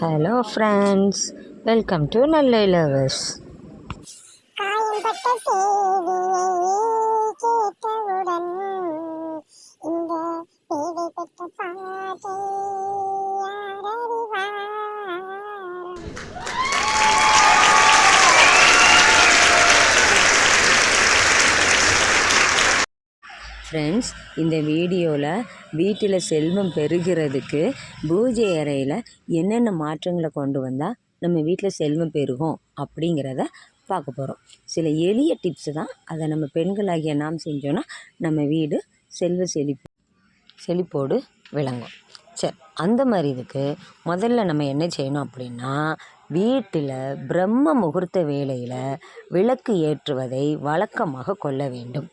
Hello friends welcome to நல்ல lovers காயம்பட்ட செய்தியை கேட்டவுடன் இந்த பேதை ஃப்ரெண்ட்ஸ் இந்த வீடியோவில் வீட்டில் செல்வம் பெருகிறதுக்கு பூஜை அறையில் என்னென்ன மாற்றங்களை கொண்டு வந்தால் நம்ம வீட்டில் செல்வம் பெருகும் அப்படிங்கிறத பார்க்க போகிறோம் சில எளிய டிப்ஸு தான் அதை நம்ம பெண்களாகிய நாம் செஞ்சோன்னா நம்ம வீடு செல்வ செழிப்பு செழிப்போடு விளங்கும். சரி அந்த மாதிரி இதுக்கு முதல்ல நம்ம என்ன செய்யணும் அப்படின்னா வீட்டில் பிரம்ம முகூர்த்த வேளையில் விளக்கு ஏற்றுவதை வழக்கமாக கொள்ள வேண்டும்.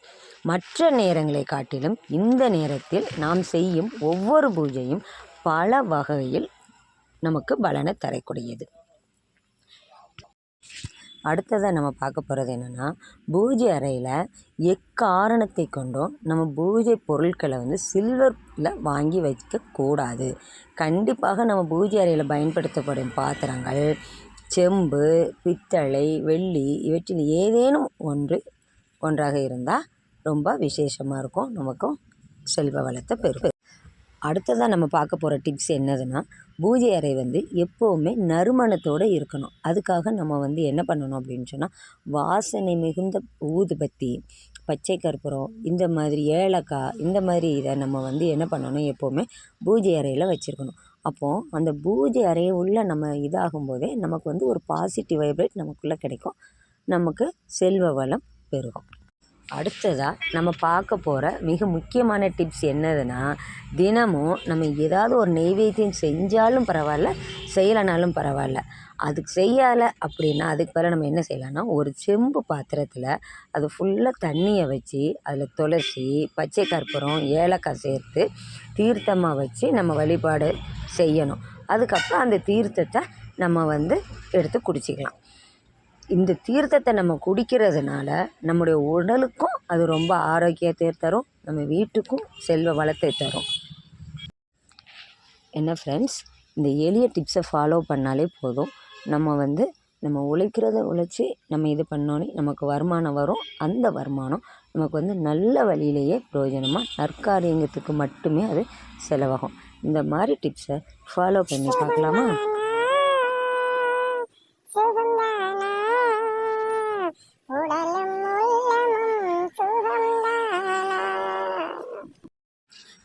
மற்ற நேரங்களை காட்டிலும் இந்த நேரத்தில் நாம் செய்யும் ஒவ்வொரு பூஜையும் பல வகையில் நமக்கு பலனை தரக்கூடியது. அடுத்ததாக நம்ம பார்க்க போகிறது என்னென்னா பூஜை அறையில் எக்காரணத்தை கொண்டும் நம்ம பூஜை பொருட்களை வந்து சில்வரில் வாங்கி வைக்கக்கூடாது கண்டிப்பாக நம்ம பூஜை அறையில் பயன்படுத்தப்படும் பாத்திரங்கள் செம்பு பித்தளை வெள்ளி இவற்றில் ஏதேனும் ஒன்று ஒன்றாக இருந்தால் ரொம்ப விசேஷமாக இருக்கும். நமக்கும் செல்வ வளத்தை பெரும் அடுத்ததாக நம்ம பார்க்க போகிற டிப்ஸ் என்னதுன்னா பூஜை அறை வந்து எப்போவுமே நறுமணத்தோடு இருக்கணும். அதுக்காக நம்ம வந்து என்ன பண்ணணும் அப்படின்னு சொன்னால் வாசனை மிகுந்த ஊதுபத்தி பச்சை கற்பூரம் இந்த மாதிரி ஏலக்காய் இந்த மாதிரி இதை நம்ம வந்து என்ன பண்ணணும்? எப்போவுமே பூஜை அறையில் வச்சுருக்கணும். அப்போது அந்த பூஜை அறையை உள்ள நம்ம இதாகும்போதே நமக்கு வந்து ஒரு பாசிட்டிவ் வைப்ரேட் நமக்குள்ளே கிடைக்கும். நமக்கு செல்வ வளம் பெருகும். அடுத்ததாக நம்ம பார்க்க போகிற மிக முக்கியமான டிப்ஸ் என்னதுன்னா தினமும் நம்ம ஏதாவது ஒரு நெய்வேத்தியம் செஞ்சாலும் பரவாயில்ல செய்யலைனாலும் பரவாயில்ல. அதுக்கு செய்யலை அப்படின்னா அதுக்கு பிறகு நம்ம என்ன செய்யலாம்னா ஒரு செம்பு பாத்திரத்தில் அது ஃபுல்லாக தண்ணியை வச்சு அதில் துளசி பச்சை கற்பூரம் ஏலக்காய் சேர்த்து தீர்த்தமாக வச்சு நம்ம வழிபாடு செய்யணும். அதுக்கப்புறம் அந்த தீர்த்தத்தை நம்ம வந்து எடுத்து குடிச்சிக்கலாம். இந்த தீர்த்தத்தை நம்ம குடிக்கிறதுனால நம்முடைய உடலுக்கும் அது ரொம்ப ஆரோக்கியத்தை தரும் நம்ம வீட்டுக்கும் செல்வ வளத்தை தரும். என்ன ஃப்ரெண்ட்ஸ் இந்த எளிய டிப்ஸை ஃபாலோ பண்ணாலே போதும். நம்ம வந்து நம்ம உழைக்கிறத உழைச்சி நம்ம இது பண்ணோன்னே நமக்கு வருமானம் வரும். அந்த வருமானம் நமக்கு வந்து நல்ல வழியிலேயே பிரயோஜனமாக நற்காரியங்கத்துக்கு மட்டுமே அது செலவாகும். இந்த மாதிரி டிப்ஸை ஃபாலோ பண்ணி பார்க்கலாமா?